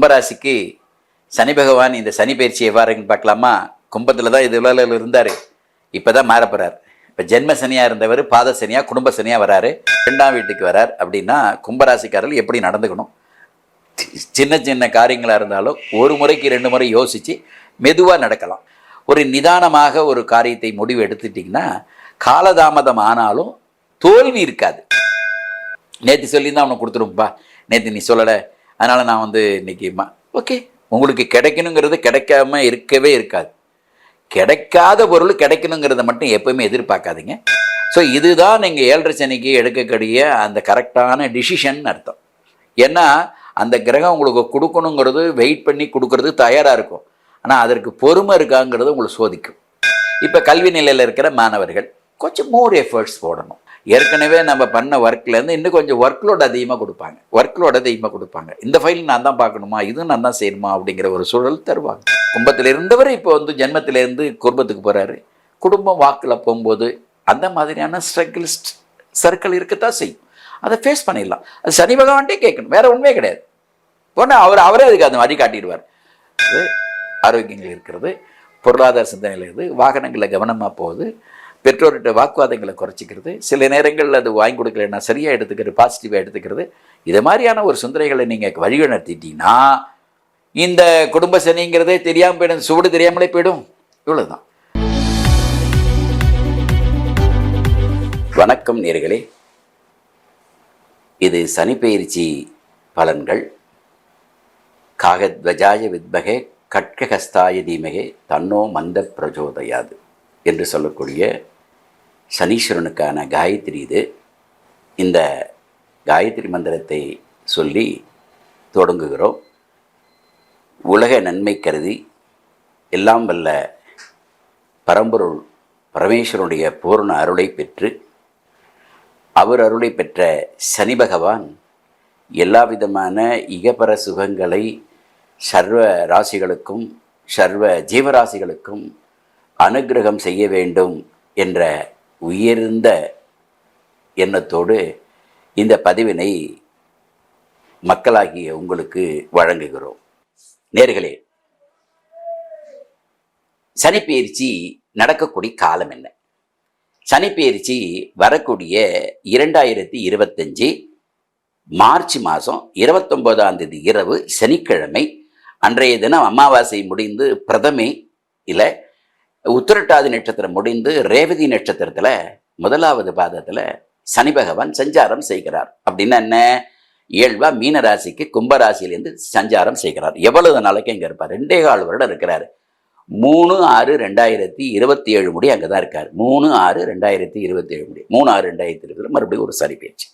கும்பராசிக்கு சனி பகவான் இந்த சனி பயிற்சி எவ்வாறுன்னு பார்க்கலாமா? கும்பத்தில் தான் இது உலகில் இருந்தார். இப்போ தான் மாறப்போறார் இப்போ ஜென்ம சனியாக இருந்தவர் பாத சனியாக குடும்ப சனியாக வராரு. ரெண்டாம் வீட்டுக்கு வரார் அப்படின்னா கும்பராசிக்காரர்கள் எப்படி நடந்துக்கணும்? சி- சின்ன சின்ன காரியங்களாக இருந்தாலும் ஒரு முறைக்கு ரெண்டு முறை யோசித்து மெதுவாக நடக்கலாம். ஒரு நிதானமாக ஒரு காரியத்தை முடிவு எடுத்துட்டிங்கன்னா காலதாமதம் ஆனாலும் தோல்வி இருக்காது. நேற்று சொல்லியிருந்தா அவனை கொடுத்துருப்பா நேற்று நீ சொல்லலை அதனால் நான் வந்து இன்னைக்கு ஓகே. உங்களுக்கு கிடைக்கணுங்கிறது கிடைக்காம இருக்கவே இருக்காது. கிடைக்காத பொருள் கிடைக்கணுங்கிறத மட்டும் எப்பவுமே எதிர்பார்க்காதீங்க. ஸோ இதுதான் நீங்கள் ஏழரை சனிக்கு எடுக்கக்கூடிய அந்த கரெக்டான டிசிஷன் அர்த்தம். ஏன்னா அந்த கிரகம் உங்களுக்கு கொடுக்கணுங்கிறது வெயிட் பண்ணி கொடுக்கறது தயாராக இருக்கும். ஆனால் அதற்கு பொறுமை இருக்காங்கிறது உங்களுக்கு சோதிக்கும். இப்போ கல்வி நிலையில் இருக்கிற மாணவர்கள் கொஞ்சம் மோர் எஃபர்ட்ஸ் போடணும். ஏற்கனவே நம்ம பண்ண ஒர்க்லேருந்து இன்னும் கொஞ்சம் ஒர்க் லோட் அதிகமாக கொடுப்பாங்க. ஒர்க் லோட் அதிகமாக கொடுப்பாங்க. இந்த ஃபைல் நான் தான் பார்க்கணுமா? இதுவும் நான் தான் செய்யணுமா? அப்படிங்கிற ஒரு சூழல் தருவாங்க. கும்பத்தில் இருந்தவர் இப்போ வந்து ஜென்மத்திலேருந்து குடும்பத்துக்கு போகிறாரு குடும்பம் வாக்கில் போகும்போது அந்த மாதிரியான ஸ்ட்ரகிள்ஸ் சர்க்கிள் இருக்கத்தான் செய்யும். அதை ஃபேஸ் பண்ணிடலாம். அது சனி பகவான்ட்டே கேட்கணும். வேற ஒன்றுமே கிடையாது. போனால் அவர் அவரே அதுக்கு அந்த வழி காட்டிடுவார். அது ஆரோக்கியங்கள் இருக்கிறது பொருளாதார சிந்தனைகள் இருக்குது வாகனங்களில் கவனமாக போகுது. பெற்றோர்கிட்ட வாக்குவாதங்களை குறைச்சிக்கிறது. சில நேரங்களில் அது வாங்கி கொடுக்கலன்னா சரியாக எடுத்துக்கிறது பாசிட்டிவாக எடுத்துக்கிறது. இது மாதிரியான ஒரு சிந்தனைகளை நீங்கள் வழிநடத்திட்டீங்கன்னா இந்த குடும்ப சனிங்கிறதே தெரியாமல் போயிடும் சுவடு தெரியாமலே போயிடும். இவ்வளோதான் வணக்கம் நேர்களே. இது சனிப்பெயர்ச்சி பலன்கள். காகத்வஜாய வித்மகே கட்கஹஸ்தாய தீமகே தன்னோ மந்த பிரஜோதயாது என்று சொல்லக்கூடிய சனீஸ்வரனுக்கான காயத்ரி இது. இந்த காயத்ரி மந்திரத்தை சொல்லி தொடங்குகிறோம். உலக நன்மை கருதி எல்லாம் வல்ல பரம்பொருள் பரமேஸ்வரனுடைய பூர்ண அருளை பெற்று அவர் அருளை பெற்ற சனி பகவான் எல்லா விதமான இகபர சுகங்களை சர்வ ராசிகளுக்கும் சர்வ ஜீவராசிகளுக்கும் அனுக்கிரகம் செய்ய வேண்டும் என்ற உயர்ந்த எண்ணத்தோடு இந்த பதிவினை மக்களாகிய உங்களுக்கு வழங்குகிறோம். நேர்களே சனிப்பெயர்ச்சி நடக்கக்கூடிய காலம் என்ன? சனிப்பெயர்ச்சி வரக்கூடிய இரண்டாயிரத்தி இருபத்தஞ்சி மார்ச் மாதம் இருபத்தொம்போதாம் தேதி இரவு சனிக்கிழமை அன்றைய தினம் அமாவாசை முடிந்து பிரதமை இல்லை உத்திரட்டாதி நட்சத்திரம் முடிந்து ரேவதி நட்சத்திரத்தில் முதலாவது பாதத்தில் சனி பகவான் சஞ்சாரம் செய்கிறார். அப்படின்னா என்ன? இயல்பா மீன ராசிக்கு கும்பராசியிலேருந்து சஞ்சாரம் செய்கிறார். எவ்வளவு நாளைக்கு இங்கே இருப்பார்? ரெண்டே கால் வருடம் இருக்கிறார். மூணு ஆறு ரெண்டாயிரத்தி இருபத்தி ஏழு முடி அங்கே தான் இருக்கார். மூணு ஆறு ரெண்டாயிரத்தி இருபத்தி ஏழு முடி. மூணு ஆறு ரெண்டாயிரத்தி இருபதுல மறுபடியும் ஒரு சரி பேச்சு.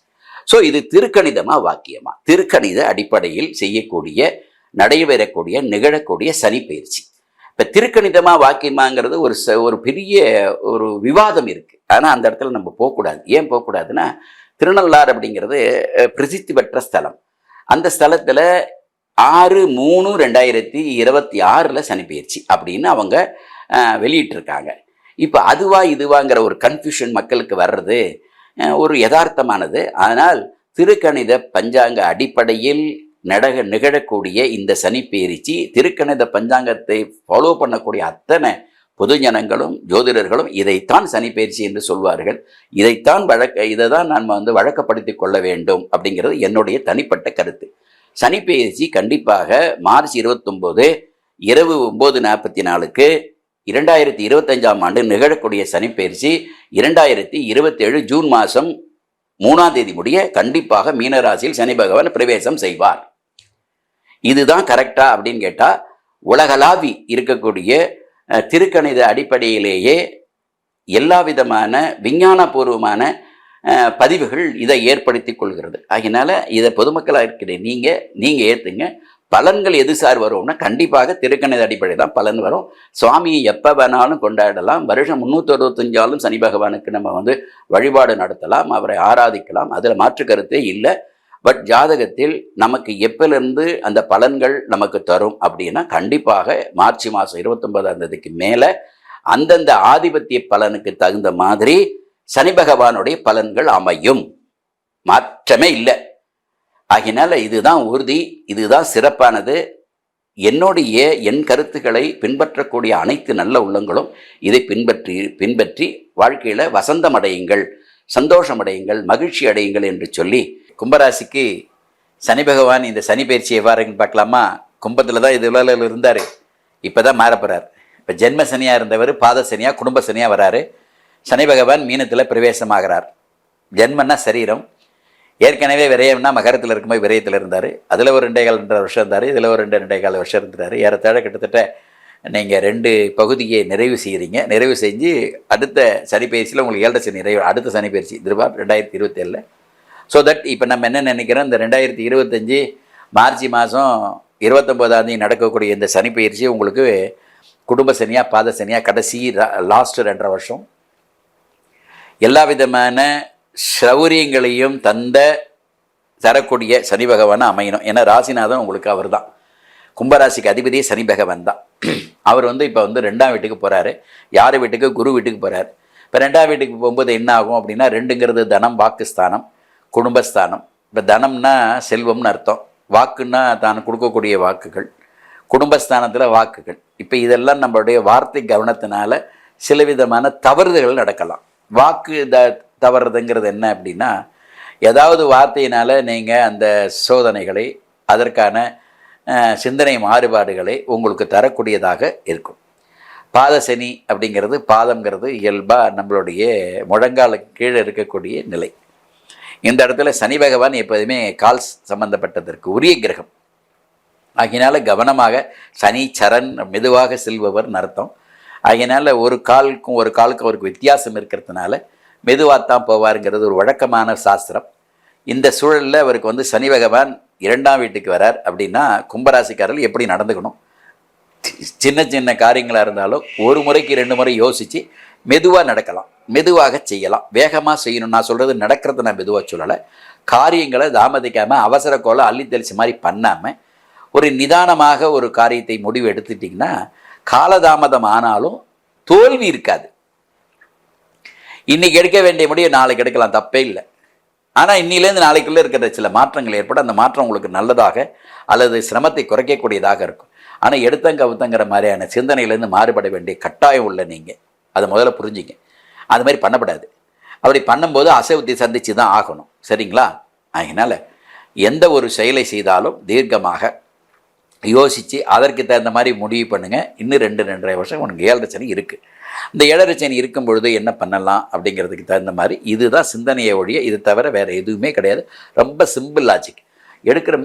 ஸோ இது திருக்கணிதமாக வாக்கியமா. திருக்கணித அடிப்படையில் செய்யக்கூடிய நடைபெறக்கூடிய நிகழக்கூடிய சனி பயிற்சி. இப்போ திருக்கணிதமா வாக்கியமாங்கிறது ஒரு ச ஒரு பெரிய ஒரு விவாதம் இருக்குது ஆனால் அந்த இடத்துல நம்ம போகக்கூடாது. ஏன் போகக்கூடாதுன்னா திருநள்ளாறு அப்படிங்கிறது பிரசித்தி பெற்ற ஸ்தலம். அந்த ஸ்தலத்தில் ஆறு மூணு ரெண்டாயிரத்தி இருபத்தி ஆறில் சனி பயிற்சி அப்படின்னு அவங்க வெளியிட்டிருக்காங்க. இப்போ அதுவா இதுவாங்கிற ஒரு கன்ஃபியூஷன் மக்களுக்கு வர்றது ஒரு யதார்த்தமானது. ஆனால் திருக்கணித பஞ்சாங்க அடிப்படையில் நடக நிகழக்கூடிய இந்த சனி பேரிச்சி திருக்கணித பஞ்சாங்கத்தை ஃபாலோ பண்ணக்கூடிய அத்தனை பொதுஜனங்களும் ஜோதிடர்களும் இதைத்தான் சனி பயிற்சி என்று சொல்வார்கள். இதைத்தான் வழக்க இதை தான் நம்ம வந்து வழக்கப்படுத்தி கொள்ள வேண்டும் அப்படிங்கிறது என்னுடைய தனிப்பட்ட கருத்து. சனி பயிற்சி கண்டிப்பாக மார்ச் இருபத்தொம்போது இரவு ஒம்பது நாற்பத்தி நாலுக்கு இரண்டாயிரத்தி இருபத்தஞ்சாம் ஆண்டு நிகழக்கூடிய சனி பயிற்சி இரண்டாயிரத்தி இருபத்தேழு ஜூன் மாதம் மூணாம் தேதி முடிய கண்டிப்பாக மீனராசியில் சனி பகவான் பிரவேசம் செய்வார். இதுதான் கரெக்டா அப்படின்னு கேட்டால் உலகளாவி இருக்கக்கூடிய திருக்கணித அடிப்படையிலேயே எல்லா விதமான விஞ்ஞானபூர்வமான பதிவுகள் இதை ஏற்படுத்தி கொள்கிறது. அதனால் இதை பொதுமக்களாக இருக்கிற நீங்கள் நீங்கள் ஏற்றுங்க பலன்கள் எது சார் வரும்னா கண்டிப்பாக திருக்கணித அடிப்படை தான் பலன் வரும். சுவாமியை எப்போ வேணாலும் கொண்டாடலாம். வருஷம் முந்நூற்றி அறுபத்தஞ்சாலும் சனி பகவானுக்கு நம்ம வந்து வழிபாடு நடத்தலாம். அவரை ஆராதிக்கலாம். அதில் மாற்று கருத்தே இல்லை. பட் ஜாதகத்தில் நமக்கு எப்பிலிருந்து அந்த பலன்கள் நமக்கு தரும் அப்படின்னா கண்டிப்பாக மார்ச் மாதம் இருபத்தொன்பதாம் தேதிக்கு மேலே அந்தந்த ஆதிபத்திய பலனுக்கு தகுந்த மாதிரி சனி பகவானுடைய பலன்கள் அமையும். மாற்றமே இல்லை. ஆகினால இதுதான் உறுதி இதுதான் சிறப்பானது. என்னுடைய என் கருத்துக்களை பின்பற்றக்கூடிய அனைத்து நல்ல உள்ளங்களும் இதை பின்பற்றி பின்பற்றி வாழ்க்கையில் வசந்தம் அடையுங்கள் சந்தோஷம் அடையுங்கள் மகிழ்ச்சி அடையுங்கள் என்று சொல்லி கும்பராசிக்கு சனி பகவான் இந்த சனி பயிற்சி எவ்வாறுன்னு பார்க்கலாமா? கும்பத்தில் தான் இது உலகில் இருந்தார். இப்போ தான் மாறப்படுறார் இப்போ ஜென்ம சனியாக இருந்தவர் பாத சனியாக குடும்ப சனியாக வராரு. சனி பகவான் மீனத்தில் பிரவேசமாகிறார். ஜென்மன்னா சரீரம். ஏற்கனவே விரயம்னா மகரத்தில் இருக்கும்போது விரயத்தில் இருந்தார். அதில் ஒரு ரெண்டே கால் ரெண்டரை வருஷம் இருந்தார். இதில் ஒரு ரெண்டு ரெண்டே கால் வருஷம் இருந்தார். ஏறத்தாழ கிட்டத்தட்ட நீங்கள் ரெண்டு பகுதியை நிறைவு செய்கிறீங்க நிறைவு செஞ்சு அடுத்த சனி பயிற்சியில் உங்களுக்கு ஏழரை சனி நிறைவு அடுத்த சனி பயிற்சி திருபா ரெண்டாயிரத்தி இருபத்தேழில் ஸோ தட் இப்போ நம்ம என்ன நினைக்கிறோம்? இந்த ரெண்டாயிரத்தி இருபத்தஞ்சி மார்ச் மாதம் இருபத்தொம்போதாம் தேதி நடக்கக்கூடிய இந்த சனி பயிற்சி உங்களுக்கு குடும்ப சனியாக பாத சனியாக கடைசி லாஸ்ட் ரெண்டரை வருஷம். எல்லா விதமான சௌரியங்களையும் தந்த தரக்கூடிய சனி பகவானை அமையணும். ஏன்னா ராசிநாதன் உங்களுக்கு அவர் தான் கும்பராசிக்கு அதிபதியே சனி பகவான் தான். அவர் வந்து இப்போ வந்து ரெண்டாம் வீட்டுக்கு போகிறாரு யார் வீட்டுக்கு? குரு வீட்டுக்கு போகிறாரு இப்போ ரெண்டாம் வீட்டுக்கு போகும்போது என்ன ஆகும் அப்படின்னா ரெண்டுங்கிறது தனம் வாக்குஸ்தானம் குடும்பஸ்தானம். இப்போ தனம்னா செல்வம்னு அர்த்தம். வாக்குன்னா தான் கொடுக்கக்கூடிய வாக்குகள். குடும்பஸ்தானத்தில் வாக்குகள். இப்போ இதெல்லாம் நம்மளுடைய வார்த்தை கவனத்தினால சில விதமான தவறுதல்கள் நடக்கலாம். வாக்கு த தவறுதுங்கிறது என்ன அப்படின்னா ஏதாவது வார்த்தையினால் நீங்கள் அந்த சோதனைகளை அதற்கான சிந்தனை மாறுபாடுகளை உங்களுக்கு தரக்கூடியதாக இருக்கும். பாதசனி அப்படிங்கிறது பாதம்ங்கிறது இயல்பாக நம்மளுடைய முழங்கால கீழே இருக்கக்கூடிய நிலை. இந்த இடத்துல சனி பகவான் எப்போதுமே கால்ஸ் சம்பந்தப்பட்டதற்கு உரிய கிரகம். ஆகினால கவனமாக சனி சரண் மெதுவாக செல்பவர் அர்த்தம். ஆகினால ஒரு காலுக்கும் ஒரு காலுக்கும் அவருக்கு வித்தியாசம் இருக்கிறதுனால மெதுவாகத்தான் போவாருங்கிறது ஒரு வழக்கமான சாஸ்திரம். இந்த சூழலில் அவருக்கு வந்து சனி பகவான் இரண்டாம் வீட்டுக்கு வரார் அப்படின்னா கும்பராசிக்காரர்கள் எப்படி நடந்துக்கணும்? சின்ன சின்ன காரியங்களாக இருந்தாலும் ஒரு முறைக்கு ரெண்டு முறை யோசித்து மெதுவாக நடக்கலாம். மெதுவாக செய்யலாம். வேகமாக செய்யணும். நான் சொல்கிறது நடக்கிறத நான் மெதுவாக சொல்லலை. காரியங்களை தாமதிக்காமல் அவசர கோல அள்ளி தெளிச்ச மாதிரி பண்ணாமல் ஒரு நிதானமாக ஒரு காரியத்தை முடிவு எடுத்துட்டிங்கன்னா காலதாமதம் ஆனாலும் தோல்வி இருக்காது. இன்றைக்கி எடுக்க வேண்டிய முடிவு நாளைக்கு எடுக்கலாம். தப்பே இல்லை. ஆனால் இன்னிலேருந்து நாளைக்குள்ளே இருக்கிற சில மாற்றங்கள் ஏற்பட அந்த மாற்றம் உங்களுக்கு நல்லதாக அல்லது சிரமத்தை குறைக்கக்கூடியதாக இருக்கும். ஆனால் எடுத்தங்க அவுத்தங்கிற மாதிரியான சிந்தனையிலேருந்து மாறுபட வேண்டிய கட்டாயம் உள்ள நீங்கள் அதை முதல்ல புரிஞ்சுங்க. அது மாதிரி பண்ணப்படாது. அப்படி பண்ணும்போது அசைவத்தை சந்தித்து தான் ஆகணும். சரிங்களா? அதனால் எந்த ஒரு செயலை செய்தாலும் தீர்க்கமாக யோசித்து அதற்கு தகுந்த மாதிரி முடிவு பண்ணுங்கள் இன்னும் ரெண்டு ரெண்டரை வருஷம் உனக்கு ஏழரை சனி இருக்குது இந்த ஏழரை சனி இருக்கும் பொழுது என்ன பண்ணலாம் அப்படிங்கிறதுக்கு தகுந்த மாதிரி இதுதான் சிந்தனையை ஒழிய இது தவிர வேறு எதுவுமே கிடையாது. ரொம்ப சிம்பிள் லாஜிக் எடுக்கிற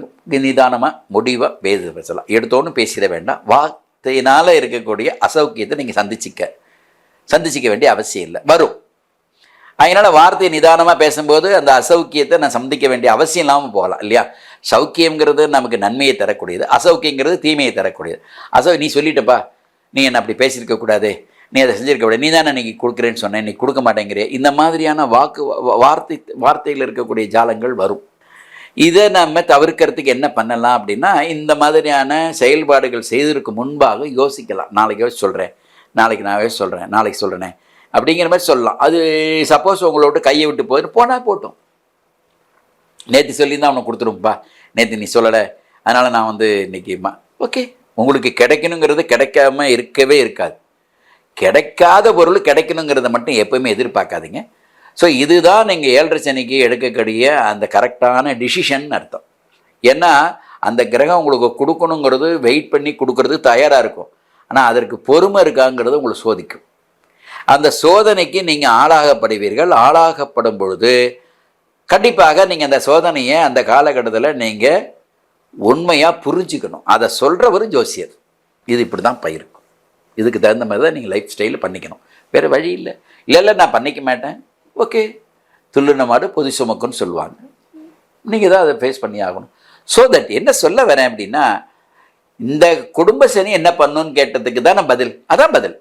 நிதானமாக முடிவாக பேச பேசலாம். எடுத்தோன்னு பேசிட வேண்டாம். வார்த்தையினால் இருக்கக்கூடிய அசௌக்கியத்தை நீங்கள் சந்திச்சிக்க. சந்திச்சிக்க வேண்டிய அவசியம் இல்லை. வரும். அதனால் வார்த்தையை நிதானமாக பேசும்போது அந்த அசௌக்கியத்தை நான் சந்திக்க வேண்டிய அவசியம் இல்லாமல் போகலாம் இல்லையா? சௌக்கியங்கிறது நமக்கு நன்மையை தரக்கூடியது. அசௌக்கியங்கிறது தீமையை தரக்கூடியது. அசௌ நீ சொல்லிட்டப்பா. நீ என்ன அப்படி பேசியிருக்க கூடாது. நீ அதை செஞ்சிருக்க கூடாது. நீ தானே இன்னைக்கு கொடுக்குறேன்னு சொன்னேன் நீ கொடுக்க மாட்டேங்கிறிய. இந்த மாதிரியான வாக்கு வார்த்தை வார்த்தையில் இருக்கக்கூடிய ஜாலங்கள் வரும். இதை நம்ம தவிர்க்கிறதுக்கு என்ன பண்ணலாம் அப்படின்னா இந்த மாதிரியான செயல்பாடுகள் செய்வதற்கு முன்பாக யோசிக்கலாம். நாளைக்கு யோசிச்சு சொல்கிறேன் நாளைக்கு நான் சொல்கிறேன் நாளைக்கு சொல்கிறேனே அப்படிங்கிற மாதிரி சொல்லலாம். அது சப்போஸ் உங்களோட விட்டு கையை விட்டு போயிட்டு போனால் போட்டும். நேற்று சொல்லியிருந்தால் அவனை கொடுத்துருப்பா நேற்று நீ சொல்லலை. அதனால் நான் வந்து இன்னைக்கு ஓகே உங்களுக்கு கிடைக்கணுங்கிறது கிடைக்காம இருக்கவே இருக்காது. கிடைக்காத பொருள் கிடைக்கணுங்கிறத மட்டும் எப்பவுமே எதிர்பார்க்காதீங்க. ஸோ இதுதான் நீங்கள் ஏழரை சனிக்கு எடுக்கக்கூடிய அந்த கரெக்டான டிசிஷன் அர்த்தம். ஏன்னா அந்த கிரகம் உங்களுக்கு கொடுக்கணுங்கிறது வெயிட் பண்ணி கொடுக்கறது தயாராக இருக்கும். ஆனால் அதற்கு பொறுமை இருக்காங்கிறது உங்களை சோதிக்கும். அந்த சோதனைக்கு நீங்கள் ஆளாகப்படுவீர்கள். ஆளாகப்படும் பொழுது கண்டிப்பாக நீங்கள் அந்த சோதனையை அந்த காலகட்டத்தில் நீங்கள் உண்மையாக புரிஞ்சுக்கணும். அதை சொல்கிறவரும் ஜோசியர். இது இப்படி தான் பயிருக்கும் இதுக்கு தகுந்த மாதிரி தான் நீங்கள் லைஃப் ஸ்டைலில் பண்ணிக்கணும். வேறு வழி இல்லை. இல்லை இல்லை நான் பண்ணிக்க மாட்டேன். ஓகே. துள்ளுன மாடு பொது சுமக்குன்னு சொல்லுவாங்க. நீங்கள் தான் அதை ஃபேஸ் பண்ணி ஆகணும். ஸோ தட் என்ன சொல்ல வரேன் அப்படின்னா இந்த குடும்ப சனி என்ன பண்ணுன்னு கேட்டதுக்கு தான் பதில். அதான் பதில்.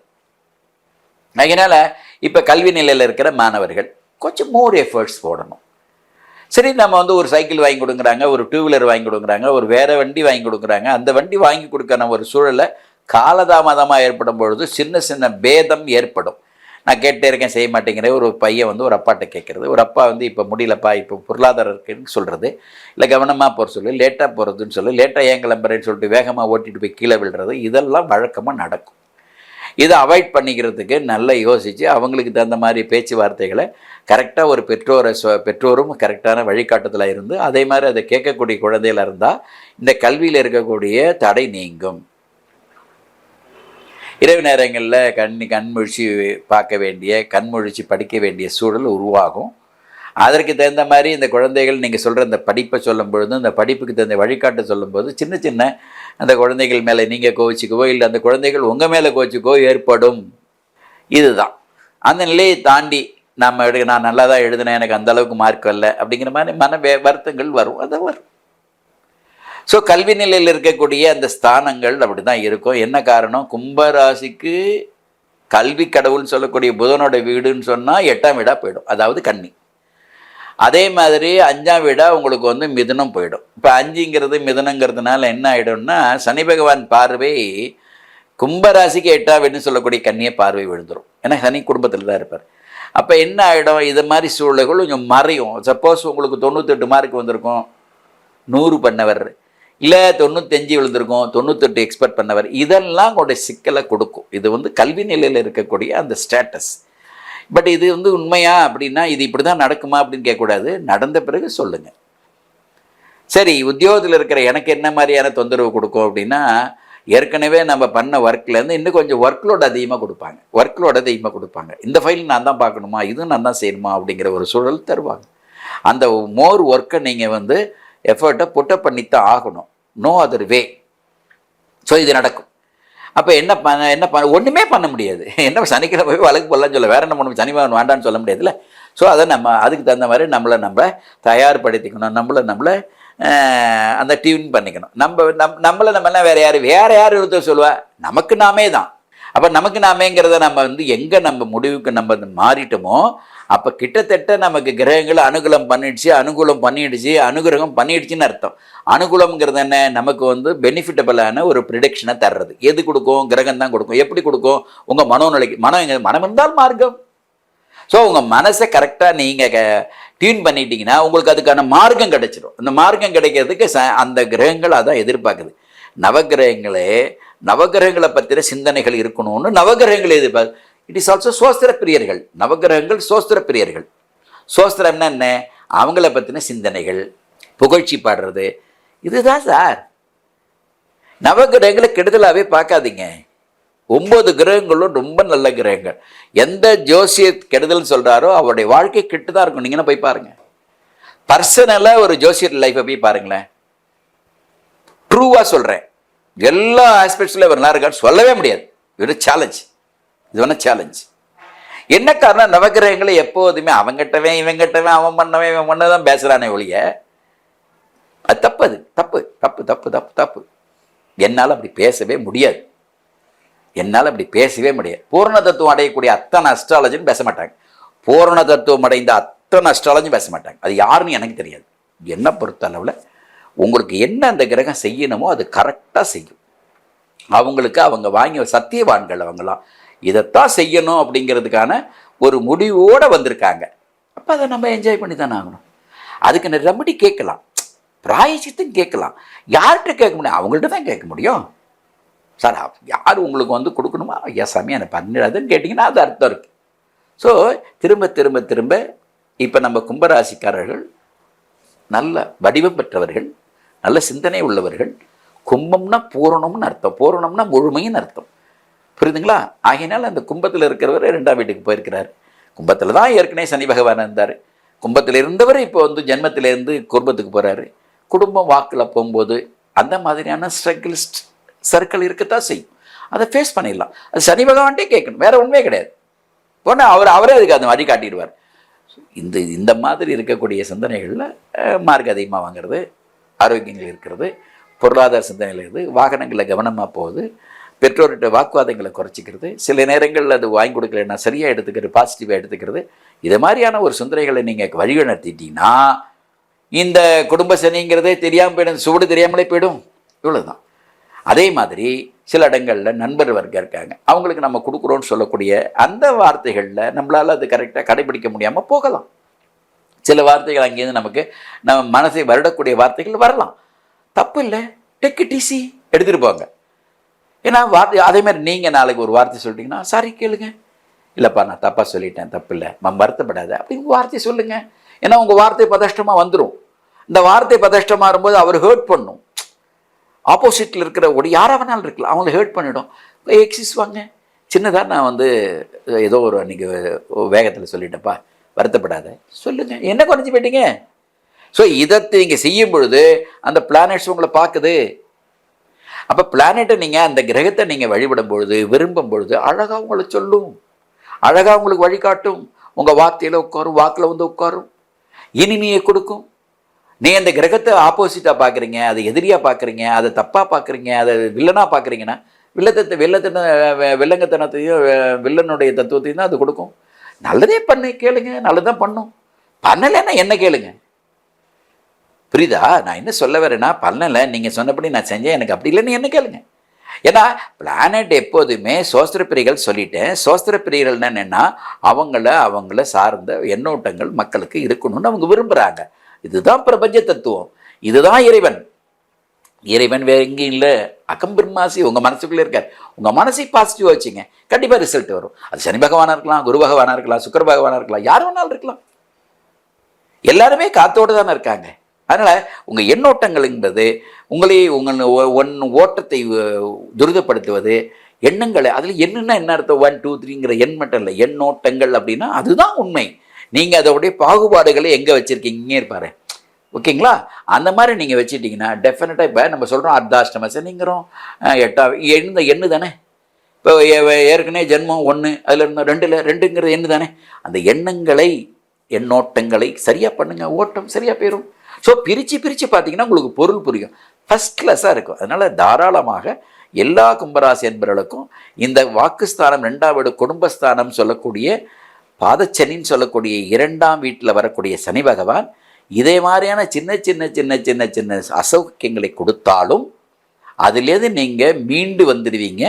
அதனால் இப்போ கல்வி நிலையில் இருக்கிற மாணவர்கள் கொஞ்சம் மோர் எஃபர்ட்ஸ் போடணும். சரி நம்ம வந்து ஒரு சைக்கிள் வாங்கி கொடுக்குறாங்க ஒரு டூ வீலர் வாங்கி கொடுக்குறாங்க ஒரு வேற வண்டி வாங்கி கொடுக்குறாங்க அந்த வண்டி வாங்கி கொடுக்கற ஒரு சூழலை காலதாமதமாக ஏற்படும் பொழுது சின்ன சின்ன பேதம் ஏற்படும். நான் கேட்டே இருக்கேன் செய்ய மாட்டேங்கிற ஒரு பையன் வந்து ஒரு அப்பாட்ட கேட்குறது. ஒரு அப்பா வந்து இப்போ முடியலப்பா இப்போ பொருளாதாரம் இருக்குன்னு சொல்கிறது இல்லை கவனமாக போகிற சொல்லி லேட்டாக போகிறதுன்னு சொல்லி லேட்டாக ஏன் கிளம்புறேன்னு சொல்லிட்டு வேகமாக ஓட்டிட்டு போய் கீழே விழுறது இதெல்லாம் வழக்கமாக நடக்கும். இதை அவாய்ட் பண்ணிக்கிறதுக்கு நல்லா யோசித்து அவங்களுக்கு தகுந்த மாதிரி பேச்சுவார்த்தைகளை கரெக்டாக ஒரு பெற்றோரை சொ பெற்றோரும் கரெக்டான வழிகாட்டுதலாக இருந்து அதே மாதிரி அதை கேட்கக்கூடிய குழந்தையில இருந்தால் இந்த கல்வியில் இருக்கக்கூடிய தடை நீங்கும். இரவு நேரங்களில் கண் கண்முழிச்சு பார்க்க வேண்டிய கண்முழிச்சு படிக்க வேண்டிய சூழல் உருவாகும். அதற்கு தகுந்த மாதிரி இந்த குழந்தைகள் நீங்கள் சொல்கிற இந்த படிப்பை சொல்லும் பொழுது இந்த படிப்புக்கு தகுந்த வழிகாட்டு சொல்லும்போது சின்ன சின்ன அந்த குழந்தைகள் மேலே நீங்கள் கோவிச்சுக்கவோ இல்லை அந்த குழந்தைகள் உங்கள் மேலே கோவிச்சுக்கோ ஏற்படும். இதுதான். அந்த நிலையை தாண்டி நம்ம எடுக்க நான் நல்லா தான் எழுதினேன் எனக்கு அந்த அளவுக்கு மார்க் வரல அப்படிங்கிற மாதிரி மன வே வருத்தங்கள் வரும். அதை வரும். ஸோ கல்வி நிலையில் இருக்கக்கூடிய அந்த ஸ்தானங்கள் அப்படி தான் இருக்கும். என்ன காரணம்? கும்பராசிக்கு கல்வி கடவுள்னு சொல்லக்கூடிய புதனோட வீடுன்னு சொன்னால் எட்டாம் வீடாக போயிடும். அதாவது கன்னி. அதே மாதிரி அஞ்சாம் வீடாக உங்களுக்கு வந்து மிதுனம் போயிடும். இப்போ அஞ்சுங்கிறது மிதுனங்கிறதுனால என்ன ஆகிடும்னா சனி பகவான் பார்வை கும்பராசிக்கு எட்டாம் வீடுன்னு சொல்லக்கூடிய கன்னியை பார்வை விழுந்துடும் ஏன்னா சனி குடும்பத்தில் தான் இருப்பார். அப்போ என்ன ஆகிடும் இது மாதிரி சூழ்நிலைகள் கொஞ்சம் மறையும். சப்போஸ் உங்களுக்கு தொண்ணூத்தெட்டு மார்க் வந்திருக்கும். நூறு பண்ணவர். இல்லை தொண்ணூத்தஞ்சு விழுந்திருக்கும் தொண்ணூத்தெட்டு எக்ஸ்பெக்ட் பண்ணவர் இதெல்லாம் கூட சிக்கலை கொடுக்கும். இது வந்து கல்வி நிலையில் இருக்கக்கூடிய அந்த ஸ்டேட்டஸ் பட் இது வந்து உண்மையா அப்படின்னா இது இப்படி தான் நடக்குமா அப்படின்னு கேட்கக்கூடாது. நடந்த பிறகு சொல்லுங்கள் சரி உத்தியோகத்தில் இருக்கிற எனக்கு என்ன மாதிரியான தொந்தரவு கொடுக்கும் அப்படின்னா ஏற்கனவே நம்ம பண்ண ஒர்க்லேருந்து இன்னும் கொஞ்சம் ஒர்க்லோட அதிகமாக கொடுப்பாங்க. ஒர்க்லோட அதிகமாக கொடுப்பாங்க. இந்த ஃபைல் நான் தான் பார்க்கணுமா? இதுவும் நான் தான் செய்யணுமா? அப்படிங்கிற ஒரு சூழல் தருவாங்க. அந்த மோர் ஒர்க்கை நீங்கள் வந்து எஃபர்ட்டை புட்டப் பண்ணித்தான் ஆகணும். நோ அதர் வே ஸோ இது நடக்கும். அப்போ என்ன பண்ண என்ன பண்ண ஒன்றுமே பண்ண முடியாது. என்ன சனிக்கிழமை போய் வழக்கு போடலாம்னு சொல்ல வேற என்ன பண்ண சனிவாரம் வேண்டாம்னு சொல்ல முடியாதுல்ல? ஸோ அதை நம்ம அதுக்கு தகுந்த மாதிரி நம்மளை நம்ம தயார்படுத்திக்கணும். நம்மளை நம்மளை அந்த டியூன் பண்ணிக்கணும். நம்ம நம் நம்மளை நம்ம எல்லாம் வேறு யார்? வேறு யார் ஒருத்தர் சொல்லுவா? நமக்கு நாமே தான். அப்போ நமக்கு நாமேங்கிறத நம்ம வந்து எங்கே நம்ம முடிவுக்கு நம்ம மாறிட்டோமோ அப்போ கிட்டத்தட்ட நமக்கு கிரகங்கள் அனுகூலம் பண்ணிடுச்சு அனுகூலம் பண்ணிடுச்சு அனுகிரகம் பண்ணிடுச்சுன்னு அர்த்தம். அனுகூலம்ங்கிறது என்ன? நமக்கு வந்து பெனிஃபிட்டபிளான ஒரு ப்ரிடிக்ஷனை தர்றது. எது கொடுக்கும்? கிரகம் தான் கொடுக்கும். எப்படி கொடுக்கும்? உங்கள் மனோநிலைக்கு மனம் எங்க மனம் இருந்தால் மார்க்கம். ஸோ உங்கள் மனசை கரெக்டாக நீங்கள் டியூன் பண்ணிட்டீங்கன்னா உங்களுக்கு அதுக்கான மார்க்கம் கிடைச்சிடும் அந்த மார்க்கம் கிடைக்கிறதுக்கு ச அந்த கிரகங்கள் அதான் எதிர்பார்க்குது. நவகிரகங்களே நவகிரகங்களை பற்றின சிந்தனைகள் இருக்கணும்னு நவகிரகங்களை எதிர்பார்க்கு இட் இஸ் ஆல்சோ சோஸ்திர பிரியர்கள் நவகிரகங்கள் சோஸ்திர பிரியர்கள் சோஸ்திரம்னா என்ன? அவங்கள பற்றின சிந்தனைகள் புகழ்ச்சி பாடுறது. இதுதான் சார். நவகிரகங்களை கெடுதலாகவே பார்க்காதீங்க. ஒம்பது கிரகங்களும் ரொம்ப நல்ல கிரகங்கள். எந்த ஜோசிய கெடுதல் சொல்கிறாரோ அவருடைய வாழ்க்கை கெட்டு தான் இருக்கும். நீங்கன்னா போய் பாருங்கள் பர்சனலாக ஒரு ஜோசியர் லைஃப்பை போய் பாருங்களேன். ட்ரூவாக சொல்கிறேன் எல்லா ஆஸ்பெக்ட்ஸில் இவர் நல்லா இருக்கான்னு சொல்லவே முடியாது. இது சேலஞ்ச் இது வேணால் சேலஞ்ச் என்ன காரணம்? நவகிரகங்களை எப்போதுமே அவங்கிட்டவன் இவங்கிட்டவன் அவன் பண்ணவன் இவன் பண்ணதான் பேசுகிறானே ஒழிய அது தப்பு அது. தப்பு தப்பு தப்பு தப்பு தப்பு. என்னால் அப்படி பேசவே முடியாது. என்னால் அப்படி பேசவே முடியாது. பூரண தத்துவம் அடையக்கூடிய அத்தனை அஸ்ட்ராலஜின்னு பேச மாட்டாங்க. பூரண தத்துவம் அடைந்த அத்தனை அஸ்ட்ராலஜியும் பேச மாட்டாங்க. அது யாருன்னு எனக்கு தெரியாது. என்னை பொறுத்த அளவில் உங்களுக்கு என்ன அந்த கிரகம் செய்யணுமோ அது கரெக்டாக செய்யும். அவங்களுக்கு அவங்க வாங்கி சத்தியவான்கள் அவங்களாம் இதைத்தான் செய்யணும் அப்படிங்கிறதுக்கான ஒரு முடிவோடு வந்திருக்காங்க. அப்போ அதை நம்ம என்ஜாய் பண்ணி தானே ஆகணும். அதுக்கு ரெமடி கேட்கலாம். பிராயசித்தும் கேட்கலாம். யார்கிட்ட கேட்க முடியும்? அவங்கள்ட்ட தான் கேட்க முடியும். சார் யார் உங்களுக்கு வந்து கொடுக்கணுமா? ஐயா சாமி எனக்கு பண்ணிடாதுன்னு கேட்டிங்கன்னா அது அர்த்தம் இருக்குது ஸோ திரும்ப திரும்ப திரும்ப இப்போ நம்ம கும்பராசிக்காரர்கள் நல்ல வடிவம் பெற்றவர்கள் நல்ல சிந்தனை உள்ளவர்கள். கும்பம்னா பூரணம்னு அர்த்தம். பூரணம்னா முழுமைன்னு அர்த்தம். புரியுதுங்களா? ஆகையினால் அந்த கும்பத்தில் இருக்கிறவர் ரெண்டாம் வீட்டுக்கு போயிருக்கிறார். கும்பத்தில் தான் ஏற்கனவே சனி பகவான் இருந்தார். கும்பத்தில் இருந்தவர் இப்போ வந்து ஜென்மத்திலேருந்து குடும்பத்துக்கு போகிறாரு குடும்பம் வாக்கில் போகும்போது அந்த மாதிரியான ஸ்ட்ரகிள்ஸ் சர்க்கிள் இருக்கத்தான் செய்யும். அதை ஃபேஸ் பண்ணிடலாம். அது சனி பகவான்ட்டே கேட்கணும். வேறு ஒன்றுமே கிடையாது. போனால் அவர் அவரே அதுக்கு அந்த வழி காட்டிடுவார். இந்த இந்த மாதிரி இருக்கக்கூடிய சிந்தனைகளில் மார்க் அதிகமாக வாங்குறது ஆரோக்கியங்கள் இருக்கிறது பொருளாதார சிந்தனைகள் இருக்குது வாகனங்களில் கவனமாக போகுது பெற்றோர்கிட்ட வாக்குவாதங்களை குறைச்சிக்கிறது சில நேரங்களில் அது வாங்கி கொடுக்கலன்னா சரியாக எடுத்துக்கிறது பாசிட்டிவாக எடுத்துக்கிறது இது மாதிரியான ஒரு சிந்தனைகளை நீங்கள் வழிநடத்திட்டீங்கன்னா இந்த குடும்ப சனிங்கிறதே தெரியாமல் போயிடும் சுவடு தெரியாமலே போயிடும் இவ்வளோதான் அதே மாதிரி சில இடங்களில் நண்பர் வர்க்கம் இருக்காங்க அவங்களுக்கு நம்ம கொடுக்குறோன்னு சொல்லக்கூடிய அந்த வார்த்தைகளில் நம்மளால் அது கரெக்டாக கடைபிடிக்க முடியாமல் போகலாம். சில வார்த்தைகள் அங்கேருந்து நமக்கு நம்ம மனசை வருடக்கூடிய வார்த்தைகள் வரலாம். தப்பு இல்லை டெக்கு டிசி எடுத்துகிட்டு போங்க. ஏன்னா வார்த்தை அதேமாதிரி நீங்கள் நாளைக்கு ஒரு வார்த்தை சொல்லிட்டீங்கன்னா சாரி கேளுங்க. இல்லைப்பா நான் தப்பாக சொல்லிட்டேன் தப்பு இல்லை மம் வருத்தப்படாத. அப்படின்னு வார்த்தை சொல்லுங்கள் ஏன்னா உங்கள் வார்த்தை பதஷ்டமாக வந்துடும் இந்த வார்த்தை பதஷ்டமாக இருக்கும்போது அவர் ஹேர்ட் பண்ணும். ஆப்போசிட்டில் இருக்கிற ஒரு யாராக வேணாலும் இருக்கலாம். அவங்கள ஹேர்ட் பண்ணிடும். எக்ஸிஸ் வாங்க. சின்னதாக நான் வந்து ஏதோ ஒரு அன்றைக்கி வேகத்தில் சொல்லிட்டேன்ப்பா. வருத்தப்படாத. சொல்லுங்க. என்ன குறைஞ்சி போயிட்டீங்க? ஸோ இதை நீங்கள் செய்யும் பொழுது அந்த பிளானட்ஸ் உங்களை பார்க்குது. அப்போ பிளானெட்டை நீங்கள் அந்த கிரகத்தை நீங்கள் வழிபடும் பொழுது விரும்பும் பொழுது அழகாக உங்களை சொல்லும். அழகாக உங்களுக்கு வழிகாட்டும். உங்கள் வார்த்தையில் உட்காரும் வாக்கில் வந்து உட்காரும். இனிமையை கொடுக்கும். நீ அந்த கிரகத்தை ஆப்போசிட்டாக பார்க்குறீங்க அதை எதிரியாக பார்க்குறீங்க அதை தப்பாக பார்க்குறீங்க அதை வில்லனாக பார்க்குறீங்கன்னா வில்லத்தத்தை வில்லத்தன வில்லங்கத்தனத்தையும் வில்லனுடைய தத்துவத்தையும் தான் அது கொடுக்கும். நல்லதே பண்ணு கேளுங்க. நல்லதான் பண்ணும். பண்ணலைன்னா என்ன கேளுங்க? புரியுதா? நான் என்ன சொல்ல வரேன்னா பண்ணலை. நீங்கள் சொன்னபடி நான் செஞ்சேன். எனக்கு அப்படி இல்லைன்னு என்ன கேளுங்க? ஏன்னா பிளானட் எப்போதுமே சோஸ்திர பிரிகள் சொல்லிட்டேன். சோஸ்திர பிரிகள் என்னென்னா அவங்கள அவங்கள சார்ந்த எண்ணோட்டங்கள் மக்களுக்கு இருக்கணும்னு அவங்க விரும்புகிறாங்க இதுதான் பிரபஞ்ச தத்துவம். இதுதான் இறைவன். இறைவன் வேறு எங்கேயும் இல்லை. அகம்பிரமாசி உங்கள் மனசுக்குள்ளே இருக்கார் உங்கள் மனசை பாசிட்டிவாக வச்சுங்க. கண்டிப்பாக ரிசல்ட் வரும். அது சனி பகவானாக இருக்கலாம் குரு பகவானாக இருக்கலாம் சுக்கர பகவானாக இருக்கலாம் யார் வேணாலும் இருக்கலாம். எல்லாருமே காத்தோடு தானே இருக்காங்க. அதனால் உங்கள் எண்ணோட்டங்கள் என்பது உங்களை உங்கள் ஒன் ஓட்டத்தை துரிதப்படுத்துவது எண்ணங்களை அதில் என்னென்ன என்ன அர்த்தம்? ஒன் டூ த்ரீங்கிற எண் மட்டும் இல்லை. எண்ணோட்டங்கள் அப்படின்னா அதுதான் உண்மை. நீங்கள் அதோடைய பாகுபாடுகளை எங்கே வச்சுருக்கீங்க இருப்பாரு. ஓகேங்களா? அந்த மாதிரி நீங்கள் வச்சுட்டிங்கன்னா டெஃபினட்டாக இப்போ நம்ம சொல்கிறோம் அர்த்தாஷ்டம சனிங்கிறோம் எட்டாவது எண்ணு எண்ணு தானே? இப்போ ஏற்கனவே ஜென்மம் ஒன்று அதில் இருந்தோம் ரெண்டில் ரெண்டுங்கிறது எண்ணு தானே? அந்த எண்ணங்களை எண்ணோட்டங்களை சரியாக பண்ணுங்கள் ஓட்டம் சரியாக போயிடும் ஸோ பிரித்து பிரித்து பார்த்தீங்கன்னா உங்களுக்கு பொருள் புரியும். ஃபஸ்ட் கிளாஸாக இருக்கும். அதனால் தாராளமாக எல்லா கும்பராசி என்பவர்களுக்கும் இந்த வாக்குஸ்தானம் ரெண்டாவது குடும்பஸ்தானம் சொல்லக்கூடிய பாதச்சனின்னு சொல்லக்கூடிய இரண்டாம் வீட்டில் வரக்கூடிய சனி பகவான் இதே மாதிரியான சின்ன சின்ன சின்ன சின்ன சின்ன அசௌக்கியங்களை கொடுத்தாலும் அதுலேருந்து நீங்கள் மீண்டு வந்துடுவீங்க.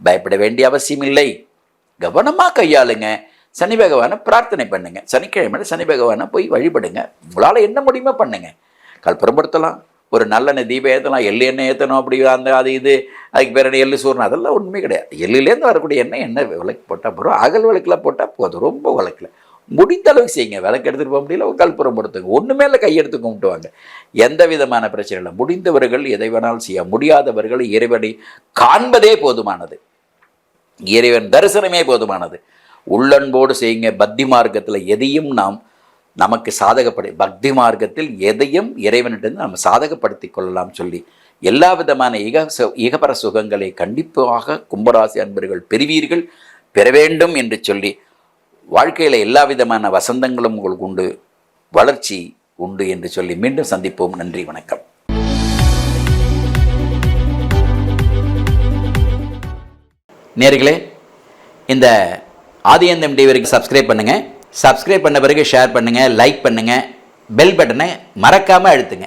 பயப்பட வேண்டிய அவசியம் இல்லை கவனமாக கையாளுங்க. சனி பகவானை பிரார்த்தனை பண்ணுங்க. சனிக்கிழமையில் சனி பகவானை போய் வழிபடுங்க. உங்களால் என்ன முடியுமோ பண்ணுங்க. கல்புறப்படுத்தலாம் ஒரு நல்லெண்ணெய் தீபம் ஏற்றலாம் எள்ளு எண்ணெய் ஏற்றணும் அப்படி அந்த அது இது. அதுக்கு பேர் என்ன? எள்ளு சூர்ணம். அதெல்லாம் உண்மை கிடையாது. எள்ளுலேருந்து வரக்கூடிய எண்ணெய் எண்ணெய் விளக்கு போட்டால் போகிறோம் அகல் விளக்கில் போட்டால் போதும். ரொம்ப விளக்கில். முடிந்த அளவுக்கு செய்யுங்க. விளக்கு எடுத்துகிட்டு போக முடியல கல்புரம் படுத்துங்க ஒன்றுமே இல்லை கையெடுத்து கும்பிட்டுவாங்க எந்த விதமான பிரச்சனை இல்லை முடிந்தவர்கள் எதை வேணாலும் செய்ய முடியாதவர்கள் இறைவனை காண்பதே போதுமானது. இறைவன் தரிசனமே போதுமானது. உள்ளன்போடு செய்யுங்க. பக்தி மார்க்கத்தில் எதையும் நாம் நமக்கு சாதகப்படு பக்தி மார்க்கத்தில் எதையும் இறைவனிடம் நம்ம சாதகப்படுத்தி கொள்ளலாம் சொல்லி எல்லா விதமான இக இகபர சுகங்களை கண்டிப்பாக கும்பராசி அன்பர்கள் பெறுவீர்கள் பெற வேண்டும் என்று சொல்லி வாழ்க்கையில் எல்லா விதமான வசந்தங்களும் உங்களுக்கு உண்டு வளர்ச்சி உண்டு என்று சொல்லி மீண்டும் சந்திப்போம். நன்றி வணக்கம். நேர்களே இந்த ஆதியந்தம் டிவிக்கு சப்ஸ்கிரைப் பண்ணுங்கள் சப்ஸ்கிரைப் பண்ண பிறகு ஷேர் பண்ணுங்கள் லைக் பண்ணுங்கள் பெல் பட்டனை மறக்காமல் அழுத்துங்க.